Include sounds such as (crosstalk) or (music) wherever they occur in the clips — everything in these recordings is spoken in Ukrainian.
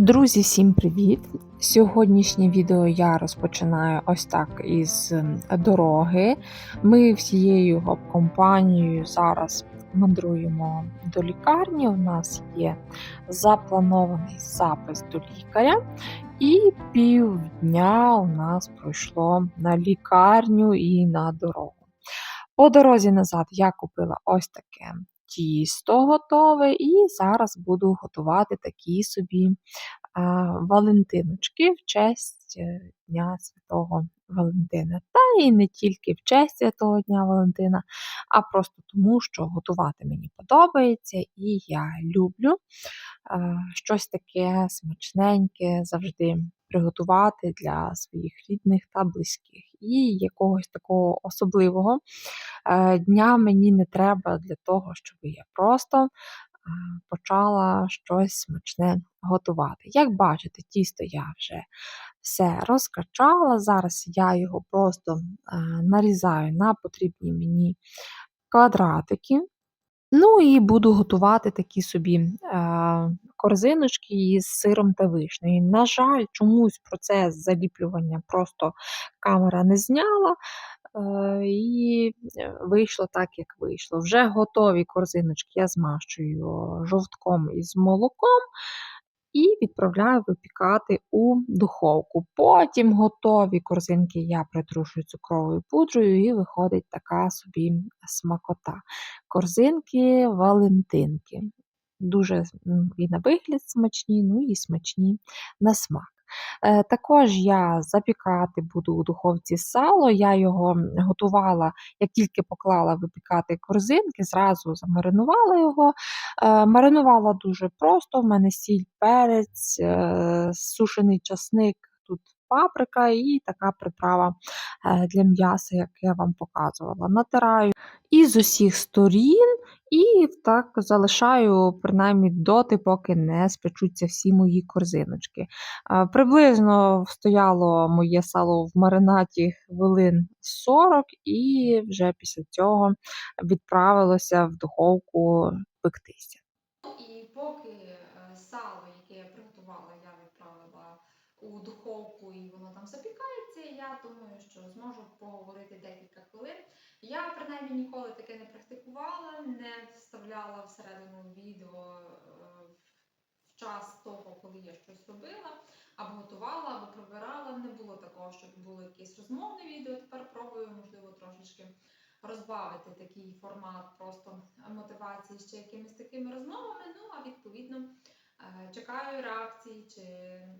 Друзі, всім привіт! Сьогоднішнє відео я розпочинаю ось так із ем, дороги. Ми всією компанією зараз мандруємо до лікарні. У нас є запланований запис до лікаря, і півдня у нас пройшло на лікарню і на дорогу. По дорозі назад я купила ось таке тісто готове, і зараз буду готувати такі собі валентиночки в честь е, Дня Святого Валентина. Та і не тільки в честь Святого Дня Валентина, а просто тому, що готувати мені подобається, і я люблю щось таке смачненьке завжди приготувати для своїх рідних та близьких. І якогось такого особливого е, дня мені не треба для того, щоб я просто почала щось смачне готувати. Як бачите, тісто я вже все розкачала. Зараз я його просто нарізаю на потрібні мені квадратики. Ну і буду готувати такі собі е, корзиночки із сиром та вишнею. На жаль, чомусь процес заліплювання просто камера не зняла. Е, і е, вийшло так, як вийшло. Вже готові корзиночки я змащую жовтком із молоком і відправляю випікати у духовку. Потім готові корзинки я притрушую цукровою пудрою, і виходить така собі смакота. Корзинки Валентинки. Дуже і на вигляд смачні, ну і смачні на смак. Е, також я запікати буду у духовці сало. Я його готувала, як тільки поклала випікати корзинки, зразу замаринувала його. Е, маринувала дуже просто. В мене сіль, перець, е, сушений часник. Тут паприка і така приправа для м'яса, як я вам показувала. Натираю із усіх сторін і так залишаю принаймні доти, поки не спечуться всі мої корзиночки. Приблизно стояло моє сало в маринаті хвилин 40, і вже після цього відправилося в духовку пектися. І поки е, сало, яке я приготувала, я відправила у духовку і воно там запікається, я думаю, що зможу поговорити декілька хвилин. Я принаймні ніколи таке не практикувала, не вставляла всередину відео е, в час того, коли я щось робила, або готувала, або прибирала. Не було такого, щоб було якесь розмовне відео. Тепер пробую, можливо, трошечки розбавити такий формат просто мотивації ще якимись такими розмовами. Ну, а відповідно. Е, чекаю реакції, чи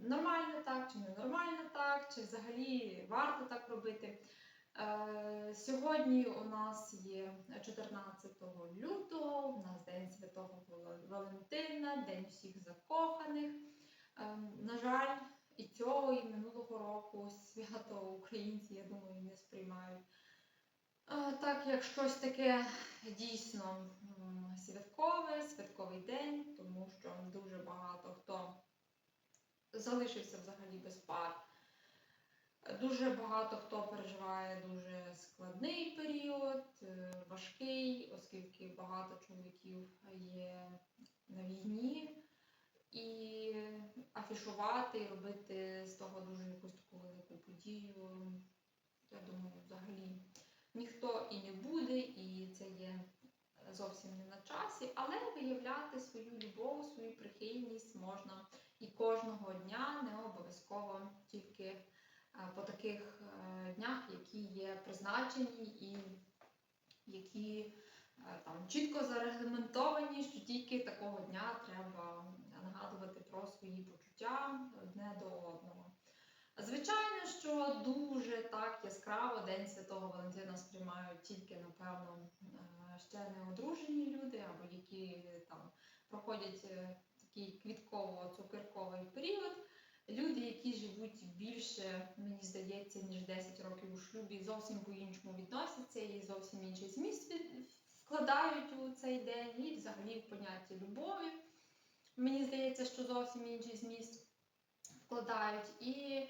нормально так, чи ненормально так, чи взагалі варто так робити. Е, сьогодні у нас є 14 лютого, у нас День Святого Валентина, День всіх закоханих. Е, на жаль, і цього, і минулого року свято українці, я думаю, не сприймають. Так, як щось таке дійсно святкове, святковий день, тому що дуже багато хто залишився взагалі без пар. Дуже багато хто переживає дуже складний період, е, важкий, оскільки багато чоловіків є на війні, і афішувати і робити з того дуже якусь таку велику подію. Я думаю, взагалі ніхто і не буде, і це є зовсім не на часі, але виявляти свою любов, свою прихильність можна і кожного дня, не обов'язково тільки. Е, по таких е, днях, які є призначені і які е, там чітко зарегламентовані, що тільки такого дня треба нагадувати про свої почуття одне до одного. Звичайно, що дуже так яскраво День Святого Валентина сприймають тільки, напевно, ще не одружені люди, або які там проходять такий квітково-цукерковий період. Люди, які живуть більше, мені здається, ніж 10 років у шлюбі, зовсім по-іншому відносяться і зовсім інший зміст вкладають у цей день і взагалі в поняття любові. Мені здається, що зовсім інший зміст вкладають. І е,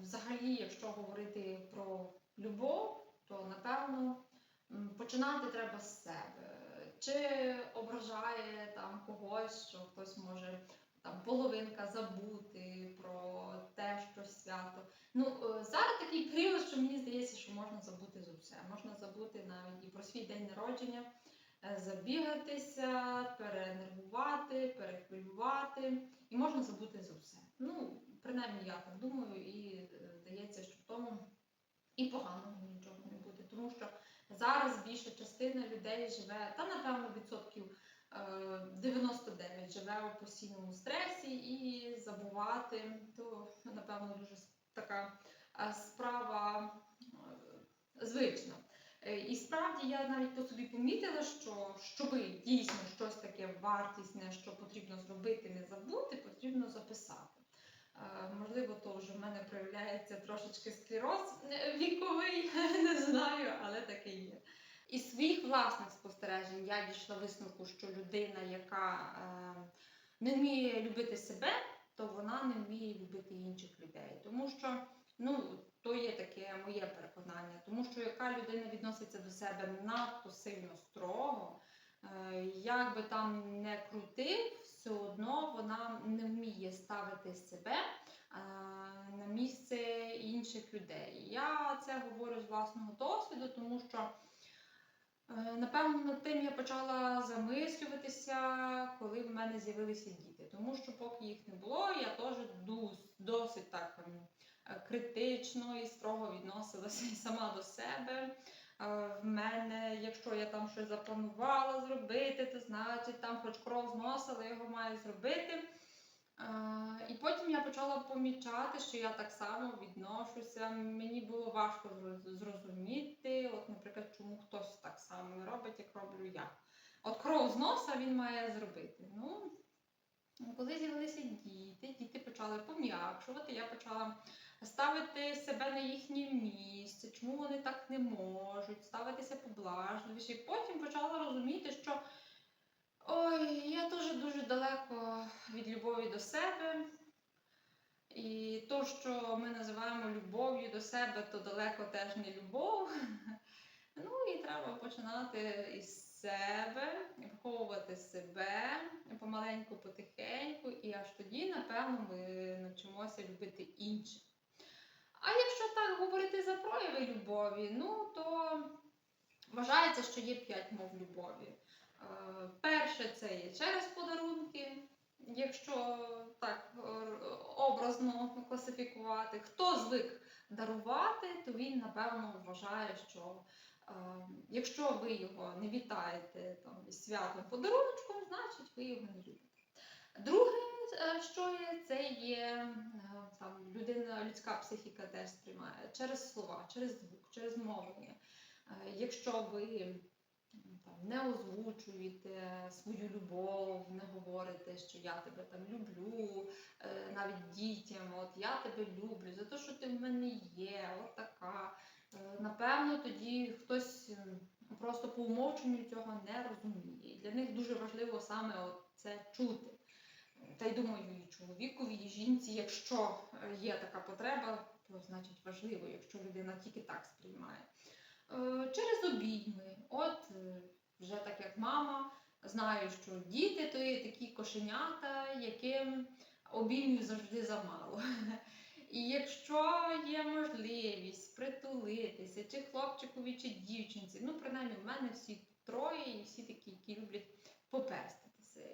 взагалі, якщо говорити про любов, то напевно починати треба з себе. Чи ображає там когось, що хтось може там половинка забути про те, що свято. Ну, е, зараз такий період, що мені здається, що можна забути за все. Можна забути навіть і про свій день народження, е, забігатися, перенервувати, перехвилювати, і можна забути за все. Ну, принаймні я так думаю, і е, здається, що в тому і поганого нічого не буде. Тому що зараз більша частина людей живе, та напевно відсотків е, 99 живе у постійному стресі і забувати, то напевно дуже така е, справа е, звична. Е, І справді я навіть по собі помітила, що щоб дійсно щось таке вартісне, що потрібно зробити, не забути, потрібно записати. Можливо, то вже в мене проявляється трошечки склероз е, віковий, (laughs) не знаю, але таке є. Із своїх власних спостережень я дійшла висновку, що людина, яка е, не вміє любити себе, то вона не вміє любити інших людей. Тому що ну, то є таке моє переконання, тому що яка людина відноситься до себе надто сильно строго, як би там не крутив, все одно вона не вміє ставити себе е, на місце інших людей. Я це говорю з власного досвіду, тому що. е, Напевно, над тим я почала замислюватися, коли в мене з'явилися діти. Тому що поки їх не було, я теж досить так ем, е, критично і строго відносилася (laughs) сама до себе. В мене, якщо я там щось запланувала зробити, то значить там хоч кров зносила, я його маю зробити. І потім я почала помічати, що я так само відношуся. Мені було важко зрозуміти, от, наприклад, чому хтось так само робить, як роблю я. От кров з носа він має зробити. Ну, коли з'явилися діти, діти почали пом'якшувати, я почала ставити себе на їхнє місце, чому вони так не можуть, ставитися поблажливіше. І потім почала розуміти, що ой, я теж дуже далеко від любові до себе. І то, що ми називаємо любов'ю до себе, то далеко теж не любов. (laughs) Ну і треба починати із себе, виховувати себе помаленьку, потихеньку, і аж тоді, напевно, ми навчимося любити інших. А якщо так говорити за прояви любові, ну то вважається, що є п'ять мов любові. Е, Перше це є через подарунки. Якщо так е, образно класифікувати, хто звик дарувати, то він напевно вважає, що е, якщо ви його не вітаєте там святим подарунком, значить ви його не любите. Друге, що є, це є е, там людина, людська психіка теж сприймає через слова, через звук, через мовлення. Е, Якщо ви там, не озвучуєте свою любов, не говорите, що я тебе там люблю, е, навіть дітям, от я тебе люблю за те, що ти в мене є, от така. Е, Напевно, тоді хтось просто по умовченню цього не розуміє. І для них дуже важливо саме от це чути. Та й думаю, і чоловікові, і жінці, якщо е, є така потреба, то значить важливо, якщо людина тільки так сприймає. Е, Через обійми. От е, вже так як мама, знаю, що діти то є такі кошенята, яким обіймів завжди замало. (laughs) І якщо є можливість притулитися, чи хлопчикові, чи дівчинці, ну принаймні в мене всі троє, і всі такі, які люблять попеститися.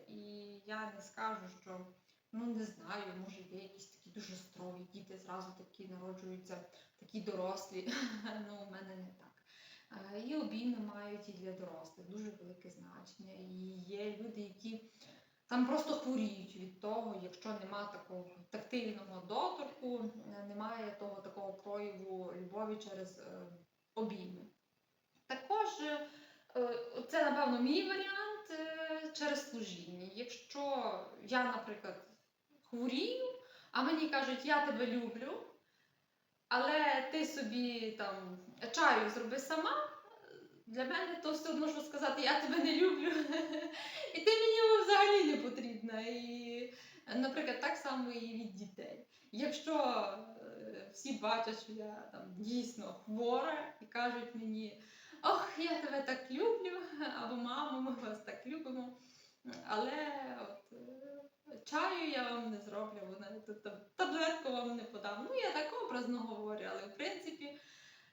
І я не скажу, що ну не знаю, може є якісь такі дуже строгі діти, зразу такі народжуються, такі дорослі. (laughs) Ну, у мене не так. Е, І обійми мають і для дорослих дуже велике значення. І є люди, які там просто хворіють від того, якщо нема такого тактильного доторку, е, немає того такого прояву любові через е, обійми. Також це, напевно, мій варіант е, через служіння. Якщо я, наприклад, хворію, а мені кажуть, я тебе люблю, але ти собі там чаю зроби сама. Для мене то все одно, що сказати, я тебе не люблю. І ти мені взагалі не потрібна. І, наприклад, так само і від дітей. Якщо е, всі бачать, що я там дійсно хвора і кажуть мені, ох, я тебе так люблю, або мамо, ми вас так любимо. Але от, е, чаю я вам не зроблю, тут таблетку вам не подам. Ну, я так образно говорю, але в принципі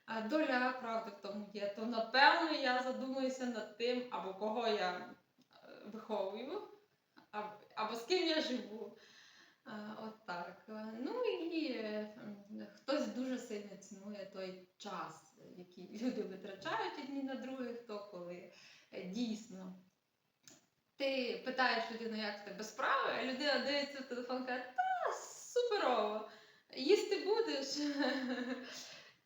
а, доля правди в тому є. То напевно я задумуюся над тим, або кого я е, виховую, або, з ким я живу. Е, От так. Е, Ну і е, хтось дуже сильно цінує той час, який (laughs) люди витрачають одні на других, то коли е, дійсно ти питаєш людину, як в тебе справи, а людина дивиться в телефон і каже, та суперово, їсти будеш? (laughs)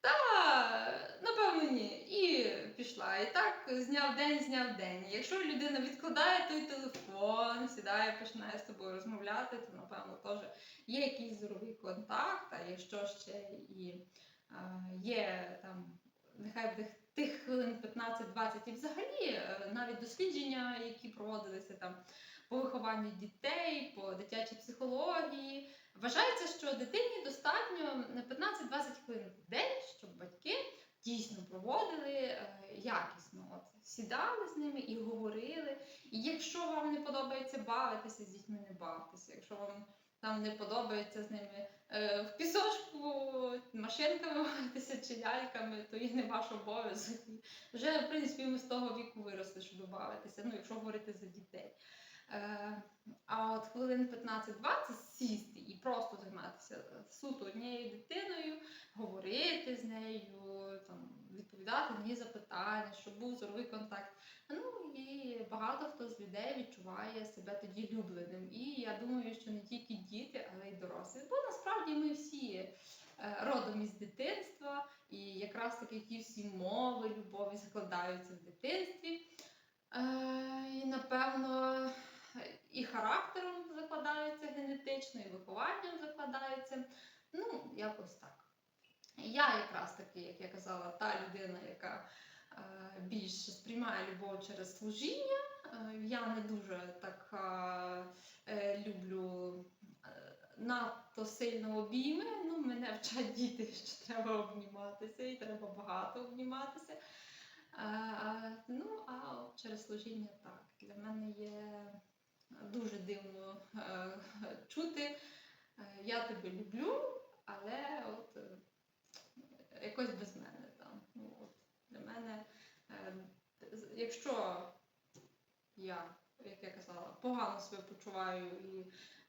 Та, напевно, ні. І пішла. І так зняв день, зняв день. Якщо людина відкладає той телефон, сідає, починає з тобою розмовляти, то напевно теж є якийсь зоровий контакт, а якщо ще і е, є там, нехай тих хвилин 15-20, і взагалі е, навіть дослідження, які проводилися там по вихованню дітей, по дитячій психології. Вважається, що дитині достатньо на 15-20 хвилин в день, щоб батьки дійсно проводили е, якісно. От, сідали з ними і говорили. І якщо вам не подобається бавитися з дітьми, не бавтеся. Якщо вам там не подобається з ними в пісочку машинками бавитися чи ляльками, то і не ваш обов'язок. Вже, в принципі, ми з того віку виросли, щоб бавитися, ну, якщо говорити за дітей. Е, а от хвилин 15-20 сісти і просто займатися суто однією дитиною, говорити з нею, там, відповідати на її запитання, щоб був зоровий контакт. Ну і багато хто з людей відчуває себе тоді любленим. І я думаю, що не тільки діти, але й дорослі. Бо насправді ми всі е, родом із дитинства, і якраз таки ті всі мови любові закладаються в дитинстві. Е, і напевно і характером закладаються генетично, і вихованням закладаються. Ну, якось так. Я якраз таки, як я казала, та людина, яка е, більше сприймає любов через служіння. Е, я не дуже так е, люблю надто сильно обійми. Ну, мене вчать діти, (laughs) що треба обніматися, і треба багато обніматися. Ну, а через служіння так. Для мене є дуже дивно е, чути. е, Я тебе люблю, але от е, якось без мене там. Ну, от, для мене, якщо я, як я казала, погано себе почуваю і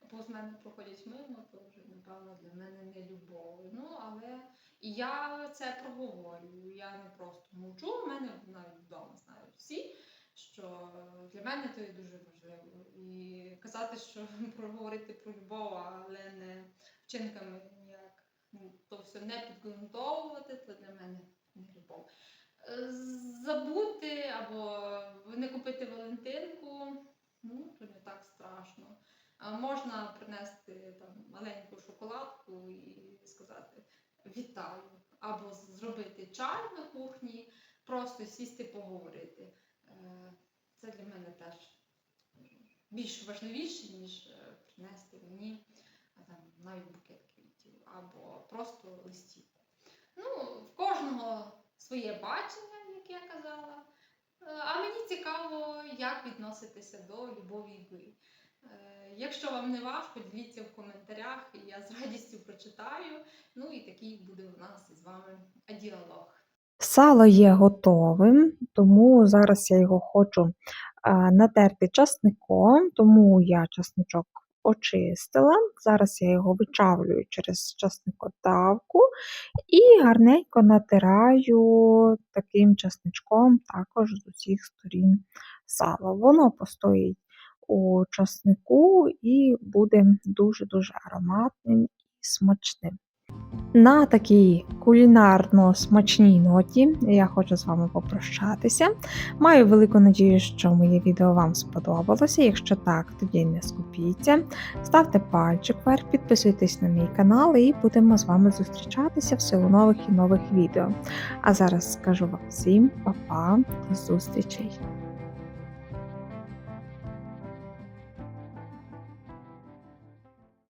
повз мене проходять мимо, то вже, напевно, для мене не любов. Ну, але і я це проговорюю. Я не просто мовчу, в мене навіть вдома знають всі, для мене то є дуже важливо. І казати, що (laughs) проговорити про любов, але не вчинками ніяк ну, то все не підґрунтовувати, то для мене не любов. Е, Забути або не купити Валентинку, ну, то не так страшно. А можна принести там маленьку шоколадку і сказати вітаю, або зробити чай на кухні, просто сісти поговорити. Це для мене теж більш важливіше, ніж е, принести мені там, навіть букет квітів або просто листівку. Ну, в кожного своє бачення, як я казала. Е, А мені цікаво, як відноситися до любові ви. Е, Якщо вам не важко, діліться в коментарях, і я з радістю прочитаю. Ну і такий буде у нас із вами діалог. Сало є готовим, тому зараз я його хочу натерти часником, тому я часничок очистила. Зараз я його вичавлюю через часникодавку і гарненько натираю таким часничком також з усіх сторін сала. Воно постоїть у часнику і буде дуже-дуже ароматним і смачним. На такій кулінарно смачній ноті я хочу з вами попрощатися. Маю велику надію, що моє відео вам сподобалося. Якщо так, тоді не скупіться. Ставте пальчик вверх, підписуйтесь на мій канал і будемо з вами зустрічатися в силу нових і нових відео. А зараз скажу вам всім па-па, до зустрічей!